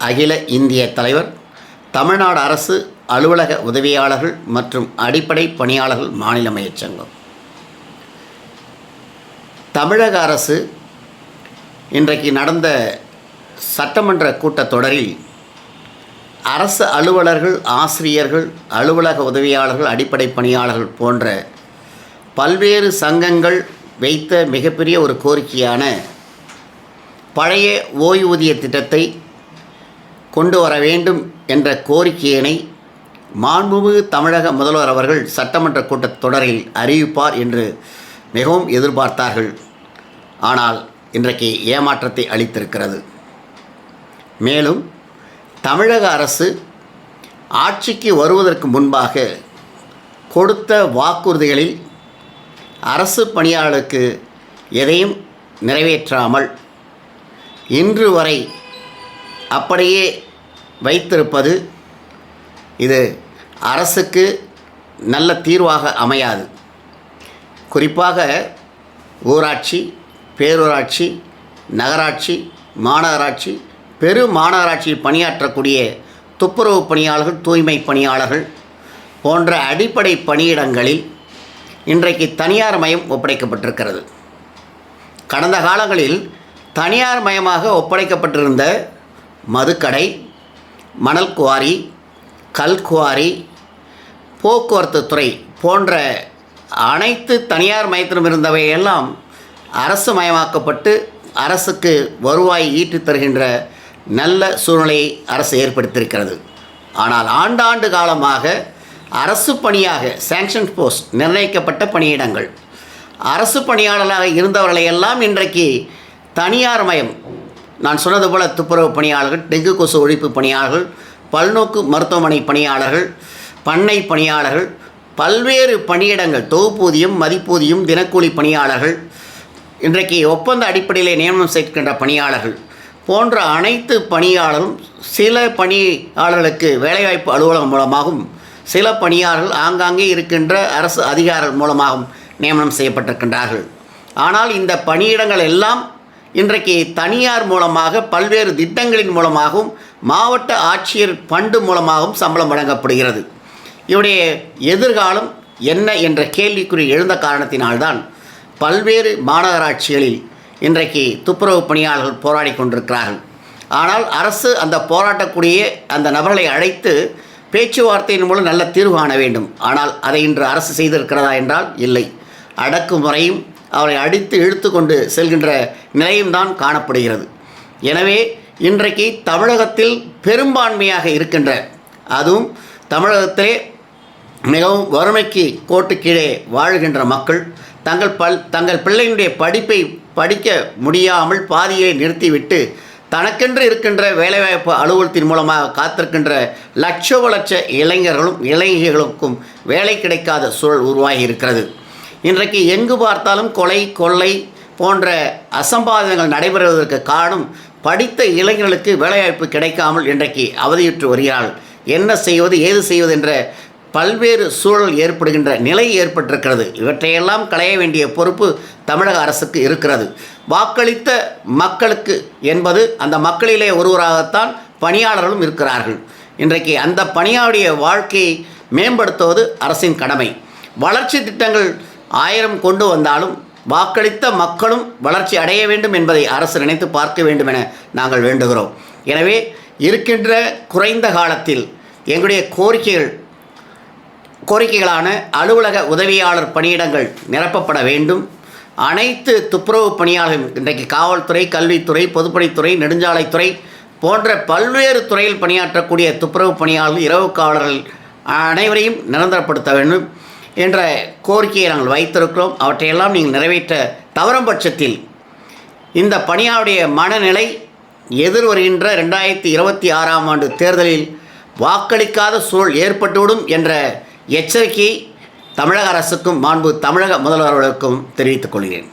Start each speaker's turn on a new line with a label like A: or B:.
A: அகில இந்திய தலைவர் தமிழ்நாடு அரசு அலுவலக உதவியாளர்கள் மற்றும் அடிப்படை பணியாளர்கள் மாநில மையச்சங்கம் தமிழக அரசு இன்றைக்கு நடந்த சட்டமன்ற கூட்டத்தொடரில் அரசு அலுவலர்கள் ஆசிரியர்கள் அலுவலக உதவியாளர்கள் அடிப்படை பணியாளர்கள் போன்ற பல்வேறு சங்கங்கள் வைத்த மிகப்பெரிய ஒரு கோரிக்கையான பழைய ஓய்வூதிய திட்டத்தை கொண்டு வர வேண்டும் என்ற கோரிக்கையினை மாண்புமிகு தமிழக முதல்வர் அவர்கள் சட்டமன்ற கூட்டத்தொடரில் அறிவிப்பார் என்று மிகவும் எதிர்பார்த்தார்கள். ஆனால் இன்றைக்கு ஏமாற்றத்தை அளித்திருக்கிறது. மேலும் தமிழக அரசு ஆட்சிக்கு வருவதற்கு முன்பாக கொடுத்த வாக்குறுதிகளில் அரசு பணியாளருக்கு எதையும் நிறைவேற்றாமல் இன்று வரை அப்படியே வைத்திருப்பது இது அரசுக்கு நல்ல தீர்வாக அமையாது. குறிப்பாக ஊராட்சி பேரூராட்சி நகராட்சி மாநகராட்சி பெரு மாநகராட்சியில் பணியாற்றக்கூடிய துப்புரவு பணியாளர்கள் தூய்மை பணியாளர்கள் போன்ற அடிப்படை பணியிடங்களில் இன்றைக்கு தனியார் மயம் ஒப்படைக்கப்பட்டிருக்கிறது. கடந்த காலங்களில் தனியார் மயமாக ஒப்படைக்கப்பட்டிருந்த மதுக்கடை மணல் குவாரி கல் குவாரி போக்குவரத்து துறை போன்ற அனைத்து தனியார் மயத்திலும் இருந்தவையெல்லாம் அரசு மயமாக்கப்பட்டு அரசுக்கு வருவாய் ஈட்டு தருகின்ற நல்ல சூழ்நிலையை அரசு ஏற்படுத்தியிருக்கிறது. ஆனால் ஆண்டாண்டு காலமாக அரசு பணியாக சேங்ஷன் போஸ்ட் நிர்ணயிக்கப்பட்ட பணியிடங்கள். அரசு பணியாளராக இருந்தவர்களையெல்லாம் இன்றைக்கு தனியார் மயம் நான் சொன்னது போல துப்புரவு பணியாளர்கள் டெங்கு கொசு ஒழிப்பு பணியாளர்கள் பல்நோக்கு மருத்துவமனை பணியாளர்கள் பண்ணை பணியாளர்கள் பல்வேறு பணியிடங்கள் தொகுப்பூதியம் மதிப்பூதியம் தினக்கூலி பணியாளர்கள் இன்றைக்கு ஒப்பந்த அடிப்படையிலே நியமனம் செய்கின்ற பணியாளர்கள் போன்ற அனைத்து பணியாளரும் சில பணியாளர்களுக்கு வேலைவாய்ப்பு அலுவலகம் மூலமாகவும் சில பணியாளர்கள் ஆங்காங்கே இருக்கின்ற அரசு அதிகாரிகள் மூலமாகவும் நியமனம் செய்யப்பட்டிருக்கின்றார்கள். ஆனால் இந்த பணியிடங்கள் எல்லாம் இன்றைக்கு தனியார் மூலமாக பல்வேறு திட்டங்களின் மூலமாகவும் மாவட்ட ஆட்சியர் பண்டு மூலமாகவும் சம்பளம் வழங்கப்படுகிறது. இவருடைய எதிர்காலம் என்ன என்ற கேள்விக்குறி எழுந்த காரணத்தினால்தான் பல்வேறு மாநகராட்சிகளில் இன்றைக்கு துப்புரவு பணியாளர்கள் போராடி கொண்டிருக்கிறார்கள். ஆனால் அரசு அந்த போராட்டக்கூடிய அந்த நபர்களை அழைத்து பேச்சுவார்த்தையின் மூலம் நல்ல தீர்வு காண வேண்டும். ஆனால் அதை இன்று அரசு செய்திருக்கிறதா என்றால் இல்லை. அடக்குமுறையும் அவரை அடித்து இழுத்து கொண்டு செல்கின்ற நிலையும் தான் காணப்படுகிறது. எனவே இன்றைக்கு தமிழகத்தில் பெரும்பான்மையாக இருக்கின்ற அதுவும் தமிழகத்திலே மிகவும் வறுமைக்கு கோட்டு கீழே வாழ்கின்ற மக்கள் தங்கள் பல் தங்கள் பிள்ளையினுடைய படிப்பை படிக்க முடியாமல் பாதியை நிறுத்திவிட்டு தனக்கென்று இருக்கின்ற வேலைவாய்ப்பு அலுவலகத்தின் மூலமாக காத்திருக்கின்ற லட்சோப லட்ச இளைஞர்களும் இளைஞர்களுக்கும் வேலை கிடைக்காத சூழல் உருவாகி இருக்கிறது. இன்றைக்கு எங்கு பார்த்தாலும் கொலை கொள்ளை போன்ற அசம்பாதங்கள் நடைபெறுவதற்கு காரணம் படித்த இளைஞர்களுக்கு வேலைவாய்ப்பு கிடைக்காமல் இன்றைக்கு அவதியுற்று வருகிறார்கள் என்ன செய்வது ஏது செய்வது என்ற பல்வேறு சூழல் ஏற்படுகின்ற நிலை ஏற்பட்டிருக்கிறது. இவற்றையெல்லாம் களைய வேண்டிய பொறுப்பு தமிழக அரசுக்கு இருக்கிறது. வாக்களித்த மக்களுக்கு என்பது அந்த மக்களிலே ஒருவராகத்தான் பணியாளர்களும் இருக்கிறார்கள். இன்றைக்கு அந்த பணியாளுடைய வாழ்க்கையை மேம்படுத்துவது அரசின் கடமை. வளர்ச்சி திட்டங்கள் ஆயிரம் கொண்டு வந்தாலும் வாக்களித்த மக்களும் வளர்ச்சி அடைய வேண்டும் என்பதை அரசு நினைத்து பார்க்க வேண்டும் என நாங்கள் வேண்டுகிறோம். எனவே இருக்கின்ற குறைந்த காலத்தில் எங்களுடைய கோரிக்கைகள் கோரிக்கைகளான அலுவலக உதவியாளர் பணியிடங்கள் நிரப்பப்பட வேண்டும். அனைத்து துப்புரவு பணியாளர்கள் இன்றைக்கு காவல்துறை கல்வித்துறை பொதுப்பணித்துறை நெடுஞ்சாலைத்துறை போன்ற பல்வேறு துறையில் பணியாற்றக்கூடிய துப்புரவு பணியாளர்கள் இரவு காவலர்கள் அனைவரையும் நிரந்தரப்படுத்த வேண்டும். என்ற கோரிக்கையை நாங்கள் வைத்திருக்கிறோம். அவற்றையெல்லாம் நீங்கள் நிறைவேற்ற தவறும் பட்சத்தில் இந்த பணியாளுடைய மனநிலை எதிர்வருகின்ற ரெண்டாயிரத்தி இருபத்தி ஆறாம் ஆண்டு தேர்தலில் வாக்களிக்காத சூழல் ஏற்பட்டுவிடும் என்ற எச்சரிக்கையை தமிழக அரசுக்கும் மாண்பு தமிழக முதல்வர்களுக்கும் தெரிவித்துக் கொள்கிறேன்.